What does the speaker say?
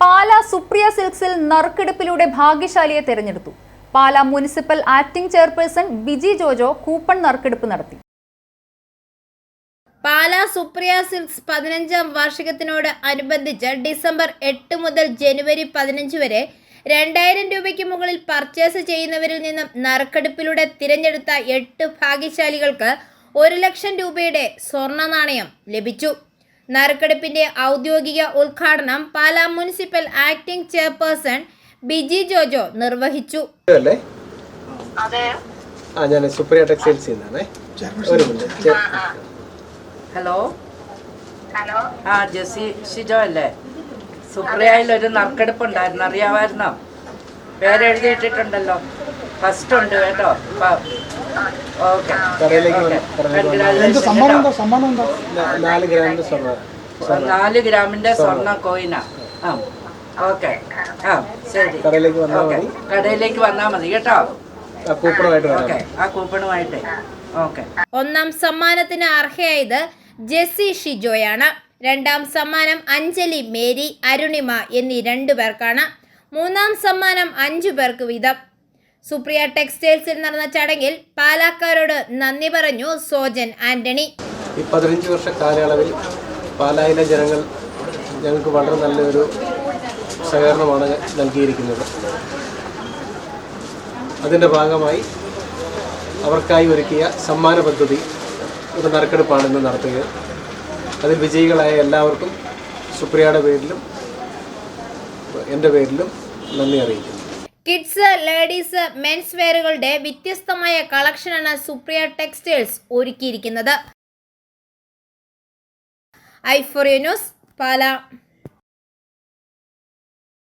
പാല സുപ്രിയ സിൽക്സിൽ നറുക്കെടുപ്പിലൂടെ ഭാഗ്യശാലിയെ തെരഞ്ഞെടുത്തു. Pala municipal acting chairperson Biji Jojo coupon നറുക്കെടുപ്പ് നടത്തി. പാല സുപ്രിയ സിൽക്സ് പതിനഞ്ചാം വാർഷികത്തിനോട് അനുബന്ധിച്ച് ഡിസംബർ എട്ട് മുതൽ ജനുവരി പതിനഞ്ച് വരെ രണ്ടായിരം രൂപയ്ക്ക് മുകളിൽ പർച്ചേസ് ചെയ്യുന്നവരിൽ നിന്നും നറുക്കെടുപ്പിലൂടെ തിരഞ്ഞെടുത്ത എട്ട് ഭാഗ്യശാലികൾക്ക് ഒരു ലക്ഷം രൂപയുടെ സ്വർണ നാണയം ലഭിച്ചു. നറുക്കെടുപ്പിന്റെ ഔദ്യോഗിക ഉദ്ഘാടനം Pala municipal acting chairperson Biji Jojo നിർവഹിച്ചു. അല്ലേ? ആ ഞാൻ സുപ്രിയ ടെക്സ്റ്റൈൽസിൽ നിന്നാണേ ഒരു മിനിറ്റ്. ചെ- ഹലോ? ആ ജെസി ഷിജോ അല്ലേ? സുപ്രിയയിൽ ഒരു നറുക്കെടുപ്പ് ഉണ്ടായിരുന്നു അറിയാമായിരുന്നോ പേരെഴുതിയിട്ടിട്ടുണ്ടല്ലോ ഫസ്റ്റ് ഉണ്ട് കേട്ടോ. കടയിലേക്ക് വന്ന് കടയിലേക്ക് വന്ന് നാ- നാല് ഗ്രാമിന്റെ സ്വർണ നാല് ഗ്രാമിന്റെ സ്വർണ. കോയിനാ. ആ. ഓക്കെ. ആ ശരി. കടയിലേക്ക് വന്നാൽ മതി. കടയിലേക്ക് വന്നാൽ മതി കേട്ടോ? കൂപ്പണുമായിട്ട് ഓക്കെ. ആ കൂപ്പണുമായിട്ട്. ഓക്കെ. ഒന്നാം സമ്മാനത്തിന് അർഹയായത് ജെസ്സി ഷിജോയാണ്. രണ്ടാം സമ്മാനം അഞ്ജലി മേരി അരുണിമ എന്നീ രണ്ടു പേർക്കാണ്. മൂന്നാം സമ്മാനം അഞ്ചു പേർക്ക് വീതം. സുപ്രിയ ടെക്സ്റ്റൈൽസിൽ നടന്ന ചടങ്ങിൽ പാലാക്കാരോട് നന്ദി പറഞ്ഞു സോജൻ ആന്റണി. ഈ പതിനഞ്ച് വർഷ കാലയളവിൽ പാലായിലെ ജനങ്ങൾ ഞങ്ങൾക്ക് വളരെ നല്ലൊരു സഹകരണമാണ് നൽകിയിരിക്കുന്നത്. അതിന്റെ ഭാഗമായി അവർക്കായി ഒരുക്കിയ സമ്മാന പദ്ധതി ഒരു നറുക്കെടുപ്പാണ് ഇന്ന് അതിൽ വിജയികളായ എല്ലാവർക്കും സുപ്രിയയുടെ പേരിലും എന്റെ പേരിലും നന്ദി അറിയിക്കുന്നു. കിഡ്സ് ലേഡീസ് മെൻസ് വെയറുകളുടെ വ്യത്യസ്തമായ കളക്ഷനാണ് സുപ്രിയ ടെക്സ്റ്റൈൽസ് ഒരുക്കിയിരിക്കുന്നത്. ഐ ഐഫോറിയ ന്യൂസ് പാല.